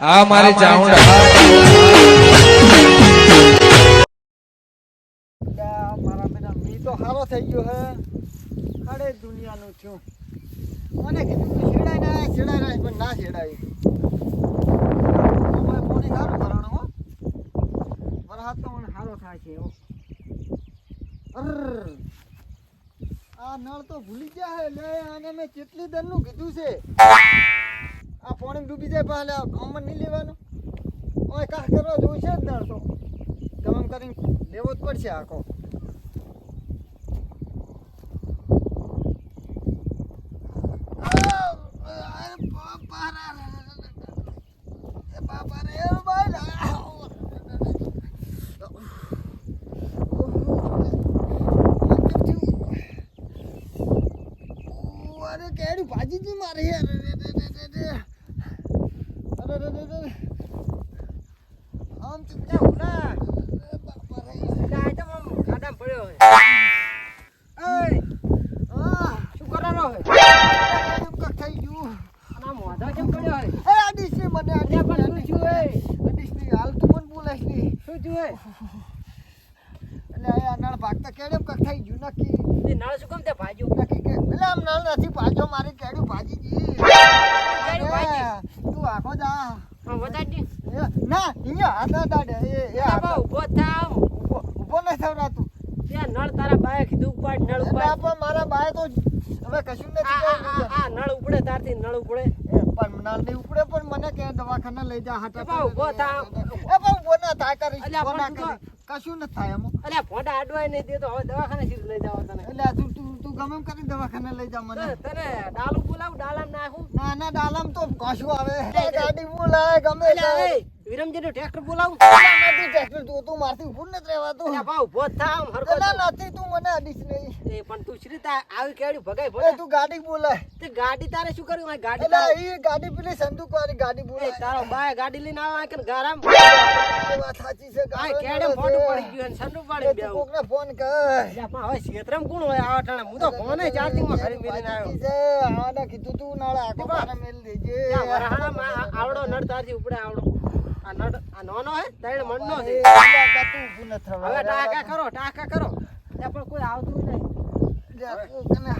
આ મારી ચાઉંડા મારા બેટા મી તો સારો થઈ ગયો હે. અરે દુનિયાનું છું. મને કીધું કે છેડાય ના છેડાય ના પણ ના છેડાય પોણી સારું કરવાનું હો. વરસાદ તો મને સારો થાય છે એવો. આ નળ તો ભૂલી ગયા હે. લે આને મેં કેટલી દરનું કીધું છે? આ પાણી ડૂબી જાય પહેલે ગામમાં નહીં લેવાનું. ઓય કાહ કરવા જોઈશે જ નળ તો? ગમે કરીને લેવો જ પડશે આખો. કેડી ભાજી મારે. યાર આમ તો ક્યાં ઉલા બાપા રે ખાડામાં પડ્યો એટલે નળ ભાગતા કેડેમ કક થઈ ગયું. નક્કી. તે નળ શું કેમ તે ભાજ્યું નક્કી કે એટલે આમ નળ નથી પાછો મારી કેડું ભાજી જી કેડું ભાજી? તું આખો જા પણ વધારજી ના અહીંયા હાથ ના દાડે. એ એ બાબા ઊભો થાવ. ઊભો ઊભો ન થવરાતું ત્યાં નળ તારા બાએ કીધું ઉપાડ નળ ઉપાડ. પણ મારા બાએ તો હવે કશું નથી આ નળ ઉપડે તારથી નળ ઉપડે. પણ નળ નહીં ઉપડે પણ મને કે દવાખાને લઈ જા હાટા ઊભો થા. એ બા ઊભો ના થાય કરી ઊભો ના. કશું ન થાય એમાં અરે ફોટા અડવાય નહીં દેતો હવે દવાખાને સીધું લઈ જાવ તને. એટલે તું તું તું ગમે એમ કરી દવાખાને લઈ જા મને. તને ડાલું બોલાવું ડાલામાં નાખું. ના ના ડાલમ તો કશું આવે. ગાડી બોલાય ગમે અલ્યા એ વિરમજીનું ટ્રેક્ટર બોલાવું. નથી ટ્રેક્ટર તું તું મારથી ઉભું નથી રહેવાતું. બા ઊભો થાવ હરકો ના નથી તું મને અડીશ નહીં. એ પણ તું શ્રી તા આવી કેડી ભગાઈ ભલે. તું ગાડી બોલાય. તે ગાડી તારે શું કર્યું મારી ગાડી એટલે એ ગાડી પેલી સંદૂક વાળી ગાડી બોલાય. તારો બાય ગાડી લઈને આવા કે ગારામ? વાત સાચી છે ગાડી કેડે ફોટો પડી ગયો અને સંડુ વાળી તું કોકને ફોન કર. પણ હવે ક્ષેત્રમ કોણ હોય આવા ટાણે? હું તો ફોને ચાર્જિંગમાં ઘરે મેલીને આવ્યો. આને કીધું તું નાળા આખો બા. મેલ દેજે. આવડો નળ તારથી ઉપડે આવડો. આ નાનો હે ત્રણ મણનો થવા. હવે ટાકા કરો ટાકા કરો ત્યાં પણ કોઈ આવતું નહીં અલ્યા તું તને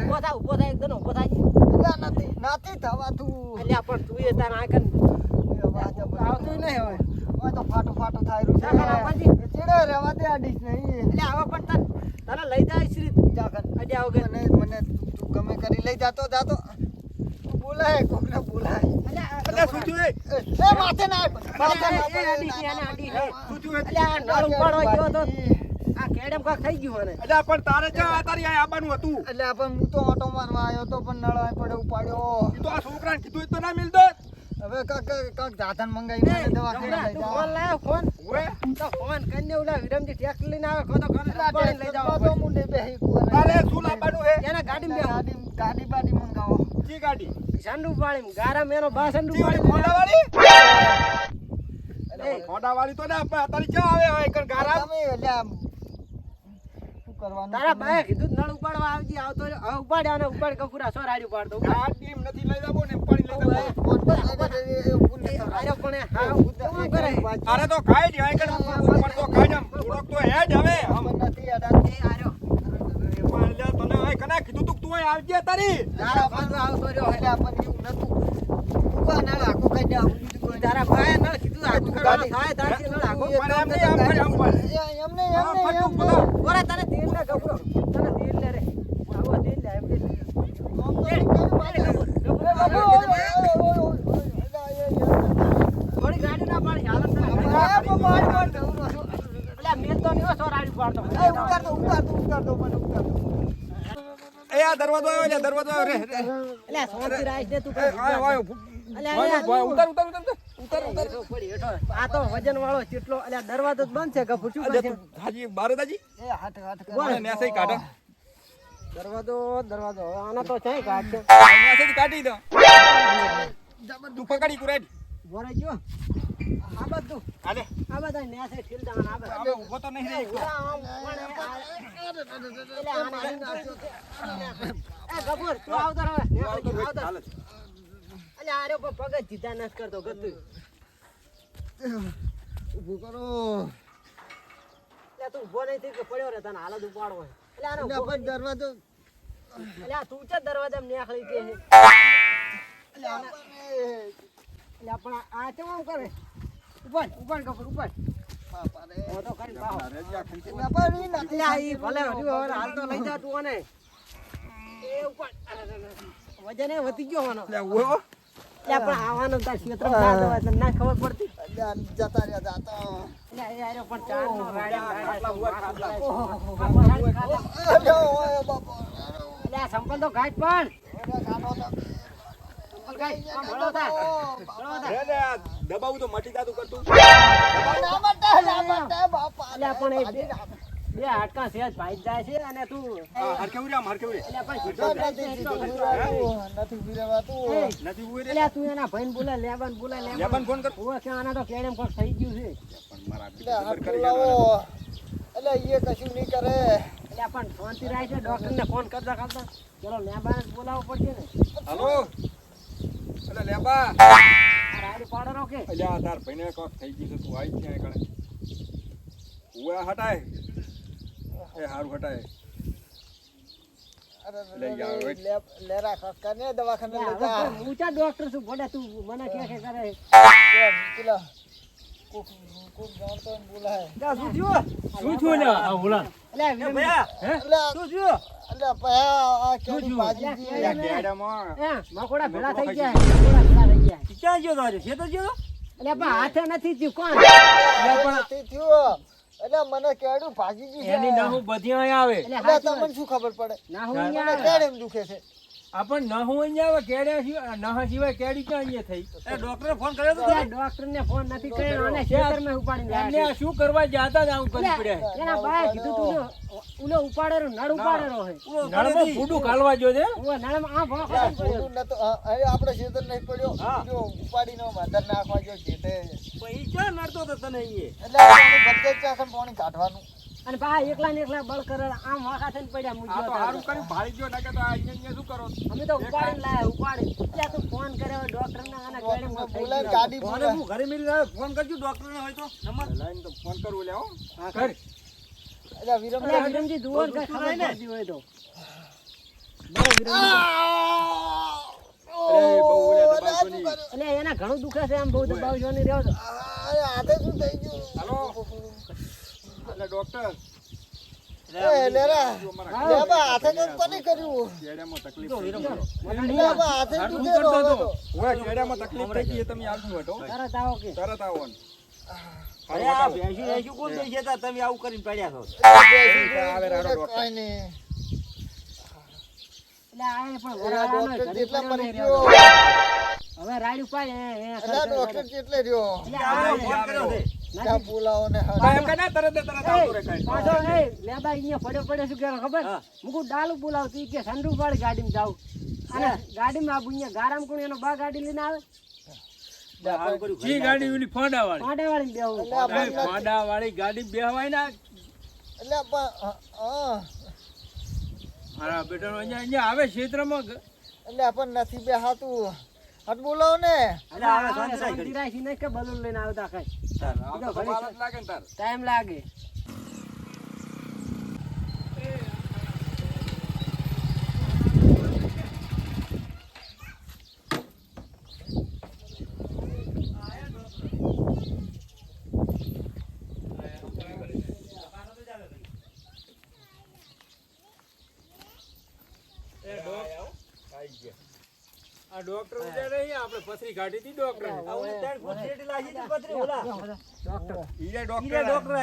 ઊભો થા ઊભો થાય એકદમ ઊભો થાય અલ્યા નથી નથી થવાતું. અલ્યા પણ તું એ તાર આગળ આવતું નહીં હવે હવે તો ફાટો ફાટો થાય રહ્યું છે. ચેડે રહેવા દે નહીં. એટલે હવે પણ તને લઈ જાય શ્રી જાગર. અલ્યા વગર મને મને તું- તું ગમે કરી લઈ જાતો જાતો તું બોલાય કોકને બોલાય અલ્યા અલ્યા શું થયું એ? એ એ માથે ના માથે ના એ આડી છે, આને આડી છે. શું થયું એ? અલ્યા આ નળ ઉપાડવા ગયો તો. આ કેડમ કાક થઈ ગયું મને અલ્યા પણ તારે ક્યાં તારી અહીંયા આવવાનું હતું. એટલે પણ હું તો ઓટો મારવા આવ્યો તો પણ નળવાય પડે ઉપાડ્યો. ઈ તો આ છોકરાને કીધું તો ના મિલતો. હવે કાક કાક દાદન મને લઈ તું જાઓ. ફોન લાયો ફોન? ઓએ તો ફોન કરીને ઓલા વિરમજી ટ્રેક્ટર લઈને આવે ખોતો ખોતો એટલે લઈ જાવ તો હું નહીં બેહી કુંવર. શું લાવવાનું હે? એને ગાડીમાં બેહો. ગાડી ગાડી બાડી મંગાવો. જી ગાડી. સંડુ પાડી ગારા મેનો બા સંડુ ગાડી એટલે તો ના પણ ક્યાં આવે હવે? કણ ગારા. તમે એટલે કરવાનું? તારા બાએ કીધું નળ ઉપાડવા આવજી આવતો. ઉપાડ્યા અને ઉપાડ કપૂરા સો રાડી ઉપાડ. એમ નથી લઈ જાવો ને લઈ જાવો. ફોન પર પણ હા કરે? તારે તો ખાઈ જ હોય કણ પણ તો ખાઈ જામ થોડોક તો હે જ હવે આમ. નથી અડાતું. આર્યો પણ તને કને કીધું તું તું આવજે તારી? તારા આવતો રહ્યો. એટલે આપણને એવું નતું. ના કાંઈ ના, ના. કીધું થાય. પણ આમ આમ. એમને એમને. તેલ ને ગભરો તેલ લે રે આવો તેલ લે તેલ તો ઓય, ઓય, ઓય, ઓય, ઓય, ઓય, એટલે એ- થોડી ગાડી ના પાડી હાલત ના તો નહીં રાડી પાડતો એ ઉતાર દો, ઉતાર દો, ઉતાર દો, મને ઉતાર દો. એ આ દરવાજો આવ્યો લે દરવાજો આવ્યો રે રે. અલ્યા સોનથી રાઈસ દે તું એ, આયો, ઉતાર ઉતાર ઉતાર ઉતાર ઉતાર હેઠો પડી, હેઠો. આ તો વજન વાળો ચીટલો અલ્યા દરવાજો જ બંધ છે ગભું શું? તું હાજી બારે દાજી? એ હાથ હાથ કર. મને નેસે કાઢો. દરવાજો દરવાજો હવે આના તો છે કાઢ છે. નેસે કાઢી દો. તું પકડી કુરાઈ બોરે ગયો. આ બધું. હાલે. આ બધા ન્યા છે ઠીલ દાણ આ બધા. હવે ઊભો તો નહીં રહી. ઊભા આમ, પણ એ ગફુર, તું આવતો રહે. આવતો. એટલે આ રહ્યો પણ પગ જ સીધા નથી કરતો ગતું. ઊભું કરો. એટલે તું ઊભો નહીં થઈ કે પડ્યો રે તને હાલત ઉપાડવો હોય. એટલે આનો પણ દરવાજો એટલે આ તું છે દરવાજામાં નેકળી દે એટલે પણ આ- આ આમ કરે? ઉપર ઉપર કપડ ઉપર બાપા રે. હું તો કરીને પાહો. એટલે પણ ઈ નથી એટલે આ ઈ ભલે હજુ હવે હાલ તો લઈ જા તું અને. એ ઉપર અરે, અરે, અરે. વજન એ વધી ગયો એટલે પણ આવવાનો તાર ક્ષેત્ર ના જવાય તને ના ખબર પડતી. જતા રહ્યા જાતો સંપલ તો ઘાટ પણ. દબાવું તો મટી જાતું કરતું. ના ના એટલે એ બે હાડકા સેજ ભાઈ જાય છે અને તું. એટલે પણ છે નથી એટલો નથી. એ, ઊભી એટલે એના ભાઈને બોલા લેબાન બોલા લેબાન લેબાન ફોન કર. ઓવે કે આના તો કેડેમ કોક થઈ ગયું છે. પણ મારા એટલે ખબર કરી. એટલે ઈ કશું નહીં કરે. એટલે પણ શાંતિ રાખ છે ડોક્ટરને ફોન કરતા કરતા. ચલો લેબાન બોલાવવો પડશે ને. હાલો. લેબા રાડી પાડો કે? અલ્યા તાર ભાઈને કોક થઈ ગયું છે તું આવી ક્યાં કણે ઉવા હટાય. એ હારું હટાય. લેરા કાકા ને દવાખાને. પણ ઊંચા ડોક્ટર છું ભલે તું મને કે કે કરે પેલા કોક- કોક જાણતો ને બોલાય. શું થયું? શું થયું લ્યા? આ હુલાન? એટલે વિરમજી, એટલે શું થયું? એટલે ભયા આ કેરી ભાજી એટલે જી. ગેડામાં મકોડા ભેળા થઈ ગયા મકોડા ભેળા થઈ ગયા. ક્યાં ગયો તારે છે તો ગયો એટલે પણ હાથે નથી થયું. કોણ? થયું. એટલે મને કેડું જી છે. એની નહું બધી અહીંયા આવે. એટલે તમને શું ખબર પડે? ના હું કેડ એમ દુખે છે? આપણ નહું અહીંયા આવે કેડ્યા સિવાય નહા સિવાય કેડી ક્યાં અહીંયા થઈ? એ ડોક્ટરે ફોન કર્યો તો ડોક્ટર ને ફોન નથી કર્યો અને ખેતરમાં ઉપાડીને ઉપાડી લાવ્યા આ શું કરવા જાતા જ આવું કરી પડ્યા એના બાએ કીધું તું ઉલો- ઉલો ઉપાડેલો નળ ઉપાડેરો હે નળમાં ફૂડું કાલવા જો છે? ઓ નળમાં આ ખતમ ફૂડું ન તો હવે આપણે ખેતર નહીં પડ્યો. જો ઉપાડીને માધર નાખવા જો જેતે ક્યાં નડતો તો તને એટલે પાણી ભટકે જ પાણી કાઢવાનું. અને બા એકલા ને એકલા બળ કરે આમ વાંકા થઈને પડ્યા મુજો તો હારું કરી ભાળી ગયો નાકે તો આ અહીંયા અહીંયા શું કરો? અમે તો ઉપાડી લાયા ઉપાડી એટલે તું ફોન કર્યો ડોક્ટરને આના ગાડીમાં થઈ બોલાય ગયું. ગાડી હું ઘરે મિલી ફોન કરજો ડોક્ટર ને હોય તો. લાઈન તો ફોન કરું લે હો. કર. અરે વિરમ ને વિરમજી જુઓ કે ખબર પડતી હોય તો. બહુ વિરમ અરે એના ઘણું દુખે છે આમ બહુ દબાવજો નહીં રહ્યો તો આતે શું થઈ ગયું? હાલો. એટલે ડોક્ટર તમે આવો કરીને પડ્યા છો. આવે રાડો વરાળાનો ડોક્ટર રહ્યો. ત્યાં બોલાવો ને ભાઈ એમ કઈ ના તરત તરત આવતો રે કાંઈ. પાછો એ લેબા અહીંયા પડ્યો પડ્યો શું કહેવાય ખબર? મુકુ ડાલુ બોલાવતી કે સંડુ ગાડી ગાડીમાં જાવ અને ગાડીમાં આબુ અહીંયા ગારામ કોણ એનો બા ગાડી લઈને આવે? જી ગાડી ઓલી ફોડા વાળી પાડે વાળી નથી- ફોડા વાળી ગાડી બેહવાય ના. એટલે મારા બેટા અહીંયા અહીંયા આવે ક્ષેત્રમાં. એટલે આ પણ નથી હાથું હટ બોલાવો ને. એટલે આવે શાંતિ રાખી નહીં કે બલૂન લઈને આવતા કઈ. આમ તો લાગે ને તાર. ટાઈમ લાગે. આ ડોક્ટર ઉડે નહીં આપણે પથરી કાઢી હતી ડોક્ટર ઈરે ડોક્ટર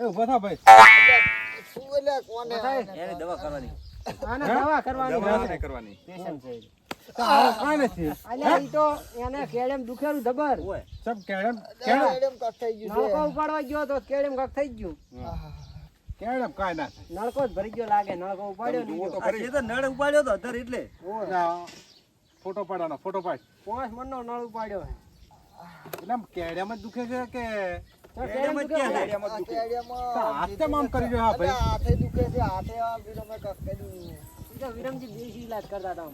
એ ઊભા થા ભાઈ. એટલે શું એટલે કોને આને દવા કરવાની દવા છે. નહીં કરવાની. પેશન્ટ છે કાંઈ નથી. અલ્યા ઈ તો એને કેળેમ દુખેલું જબર. સબ કેડમ મેડમ કટ થઈ ગયું નળકો છે ઉપાડવા ગયો તો કેળમ કાંક થઈ ગયું. કેડમ કાંઈ ના નળકો જ ભરી ગયો લાગે નળકો ઉપાડ્યો નહીં તો ગયો. ખરી. નળ ઉપાડ્યો તો અધર એટલે ફોટો પાડવાનો ફોટો પાડ પાંચ મણનો નળ ઉપાડ્યો છે. એટલે આમ દુખે છે કે તો કેળેમ દુખે છે. આઈડિયામાં જ આ દુખે. કેડિયામાં હાથ કેમ કરી રહ્યો હા ભાઈ હાથે દુખે છે હાથે આ વિરમે કટ કર્યું વિરમજી દેશી ઈલાજ કરતા હતા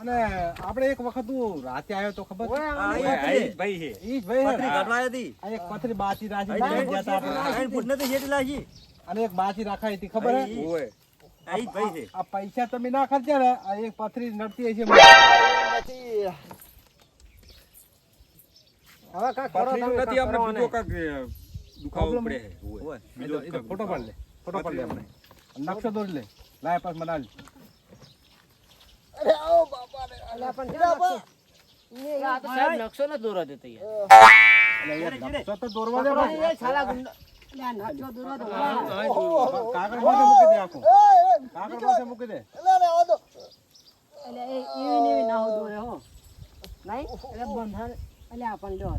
અને આપણે એક વખત રાતે આવ્યો તો ખબર પથરી. ભાઈ છે ઈ ભાઈ હે પથરી કાઢવા હતી આ એક પથરી બાચી રાખી ગયા આપણે. ફૂટ નથી લાગી અને એક બાચી રાખાઈ હતી ખબર હે? છે આ પૈસા તમે ના ખર્ચે ને આ એક પથરી નડતી હશે. હવે કાંઈક કરો તમે, નથી આપણે બીજો કાંઈક દુખાવો પડે છે બીજો ફોટો પાડ લે ફોટો પાડ લે આપણે. નકશો દોરી લે. લાય પાસ મનાલ અરે આવો બાપા રે અલ્યા પણ બાપા. આ તો સાહેબ નકશો ન દોરા દેતો યાર. નકશો તો દોરવા દે ભાઈ. સાલા ગુંડા. કાગળ માથે મૂકી દે આખું. એ, એ, કાગળ માથે મૂકી દે. એટલે એ એવી એવી ના હોતું હોય હો. નહીં? એટલે આપણ જો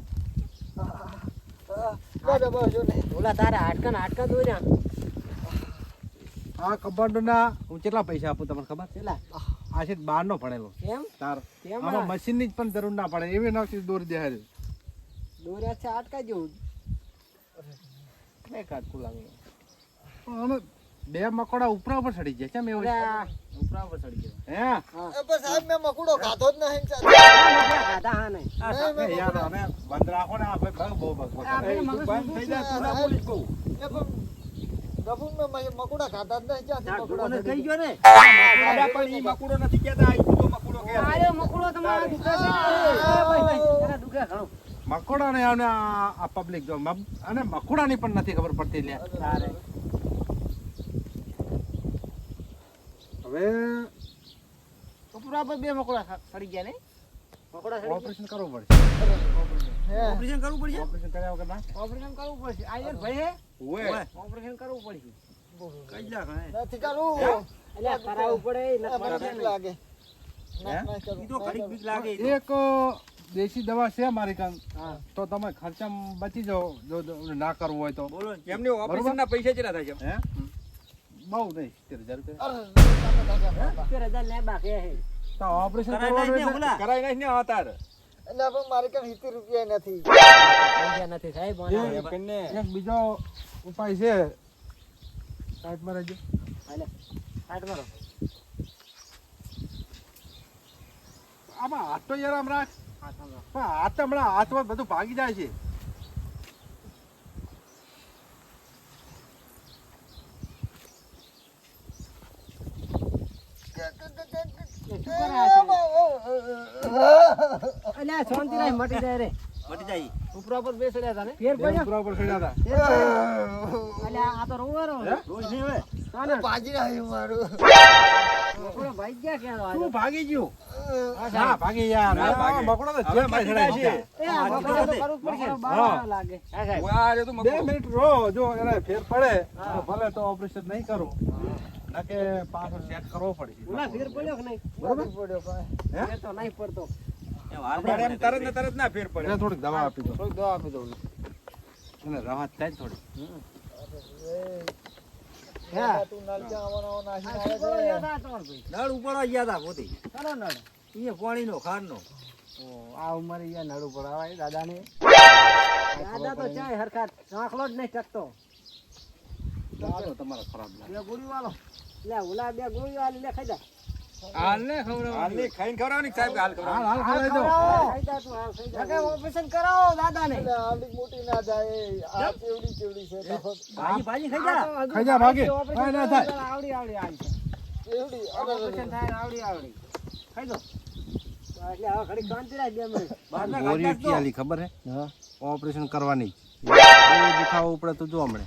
ઓલા તારા હાડકા ને હાડકા દોર્યા આ કબાટો ના હું કેટલા પૈસા આપું તમને ખબર? કેટલા? આ છે બાર નો પડેલો. એમ તાર કેમ આમાં મશીનની જ પણ જરૂર ના પડે. એવી નાખી દોરી દે હારે. દોર્યા છે આટકા જેવું. બે કાટકું લાગે બે મકોડા ઉપરા ઉપર ચડી જાય કેમ એવું ઉપરા ઉપર ચડી ગયો. હે? સાહેબ મેં મકુડો ખાધો જ નહીં ખાધા હા નહીં. નહીં, મેં યાર અમે બંધ રાખો ને આપણે ભાગ બહુ ભાગ બહુ. આપણે એ તું મગજ બંધ થઈ જાય તું ના બોલીશ બહુ. એ મેં મકુડા ખાધા જ નહીં ક્યાંથી મકુડા થઈ ગયો ને. પણ ઈ મકુડો નથી કહેતા, ઈ બીજો મકુડો છે. આર્યો મકડો તમારા દુખે છે. ભાઈ ભાઈ એના દુખે ઘણું. મકોડા ને આને આ પબ્લિક જો અને મકોડા ની પણ નથી ખબર પડતી લે. હવે ઉપરા પર બે મકોડા સડી ગયા ને? મકોડા સડી ઓપરેશન કરવું પડશે. ઓપરેશન કરવું પડશે? ઓપરેશન કર્યા વગર ના? ઓપરેશન કરવું પડશે. આયર ભાઈ હે? ઓય. ઓપરેશન કરવું પડશે. કઈ લા નથી કરવું. એટલે કરાવવું પડે લાગે. લાગે. એક દેશી દવા છે મારી કાન. તો તમે ખર્ચા બચી જાઓ જો ના કરવું હોય તો. બોલો ને. એમને ઓપરેશનના પૈસા કેટલા થાય છે? હે? બહુ નહીં સિત્તેર હજાર રૂપિયા. અરે, તમે કાકા બાપા. તેર હજાર ને બાકી હે. તો ઓપરેશન કરાય નહીં ને એટલે ઓલા. કરાય નહીં ને આ તાર એટલે પણ મારી કાન સિત્તેર રૂપિયા નથી. સાહેબ એક બીજો ઉપાય છે. સાઈડમાં રહેજો હાલે હાથ મારો આમાં તો યાર આમ રાખ. પણ હાથ તો હમણાં હાથમાં બધું ભાગી જાય છે. અલ્યા શાંતિ મટી જાય રે. મટી જાય. ઉપરા પર બેસડ્યા હતા ને. ફેર બે પડ્યો ઉપરા ઉપર ચડ્યા હતા અલ્યા આ તો રોવાનો? રોજ નહીં હોય. મારું. ભાઈ ગયા ક્યાં શું ભાગી ગયું. ના ભાગી યાર ના ભાગે. આ મકોડો તો હવે જેટલા મટી જાય ચડાય છે. છે. એ આ મકોડો તો કરવું જ પડશે. હા. લાગે. હા સાહેબ. ઓય, આ તો બે મિનિટ રો જો એને ફેર પડે ભલે તો ઓપરેશન નહીં કરું. ના કે સેટ કરવો પડશે. ઓલા ફેર પડ્યો કે નહીં? નથી પડ્યો કાંઈ. તો નહીં પડતો. એમ હાલ આપણે એમ તરત ને તરત ના ફેર પડે. થોડીક દવા આપી દો. થોડીક દવા આપી દો એને રાહત થાય થોડી નળ ઉપાડવા ગયા હતા પોતે. ઈ પાણીનો ખારનો. આ ઉંમરે યાર નડું દાદા દાદાને? દાદા તો ચાય હરખા આંખલો જ નહીં ટકતો દાદો તમારો ખરાબ લાગે. બે ગોળી વાલો લે ઓલા બે ગોળી વાલી લે ખાઈ દે હાલ ને ખબર હાલની ખાઈને ખવડાવવાની કે સાહેબ હાલ હાલ ખવડાવવાની? હાલ ખવડાવી દો. ખાઈ જા તું હાલ ખાઈ જા. ઓપરેશન કરાવો દાદાને. એટલે આવડી મોટી ના જાય. આ કેવડી કેવડી છે. ભાજી ભાજી ખાઈ જા. ખાઈ જા ભાગે. ના થાય. આવડી આવડી આવી અરે, ઓપરેશન થાય આવડી આવડી. ખાઈ દો એટલે હવે ખરી કાંતિ રાખ દે મને ગોરી ક્યાલી ખબર હે? હા. ઓપરેશન કરવાની. દેખાવો ઉપડે તો જો હમણે.